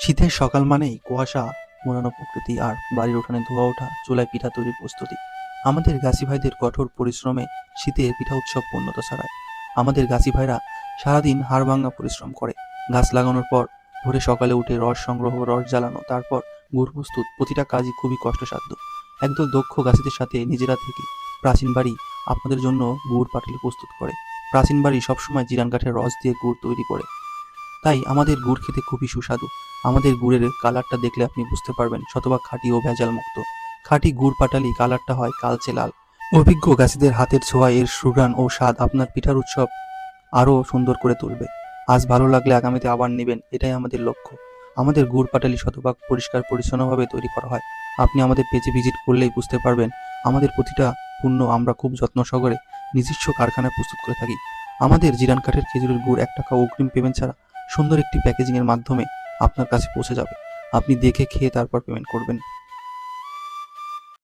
শীতের সকাল মানেই কুয়াশা, মোড়ানো প্রকৃতি আর বাড়ির উঠানে ধোয়া ওঠা, চুলায় পিঠা তৈরির প্রস্তুতি। আমাদের গাছি ভাইদের কঠোর পরিশ্রমে শীতের পিঠা উৎসব পূর্ণতা ছাড়ায়। আমাদের গাছি ভাইরা সারাদিন হাড়ভাঙ্গা পরিশ্রম করে। গাছ লাগানোর পর ভোরে সকালে উঠে রস সংগ্রহ, রস জ্বালানো, তারপর গুড় প্রস্তুত, প্রতিটা কাজই খুবই কষ্টসাধ্য। একদল দক্ষ গাছিদের সাথে নিজেরা থেকে প্রাচীন বাড়ি আপনাদের জন্য গুড় পাটালি প্রস্তুত করে। প্রাচীন বাড়ি সবসময় জিরান কাঠের রস দিয়ে গুড় তৈরি করে। তাই আমাদের গুড় খেতে খুবই সুস্বাদু। আমাদের গুড়ের কালারটা দেখলে আপনি বুঝতে পারবেন, শতভাগ খাঁটি ও ভেজাল মুক্ত খাঁটি গুড় পাটালি কালারটা হয় কালচে লাল। অভিজ্ঞ গাছিদের হাতের ছোঁয়া এর সুঘ্রাণ ও স্বাদ আপনার পিঠার উৎসব আরও সুন্দর করে তুলবে। আজ ভালো লাগলে আগামীতে আবার নেবেন, এটাই আমাদের লক্ষ্য। আমাদের গুড় পাটালি শতভাগ পরিষ্কার পরিচ্ছন্নভাবে তৈরি করা হয়। আপনি আমাদের পেজে ভিজিট করলেই বুঝতে পারবেন, আমাদের প্রতিটা পণ্য আমরা খুব যত্ন সহকারে নিজস্ব কারখানায় প্রস্তুত করে থাকি। আমাদের জিরান কাঠের খেজুরের গুড় এক টাকা অগ্রিম পেমেন্ট ছাড়া সুন্দর একটি প্যাকেজিংয়ের মাধ্যমে আপনার কাছে পৌঁছে যাবে। আপনি দেখে খেয়ে তারপর পেমেন্ট করবেন।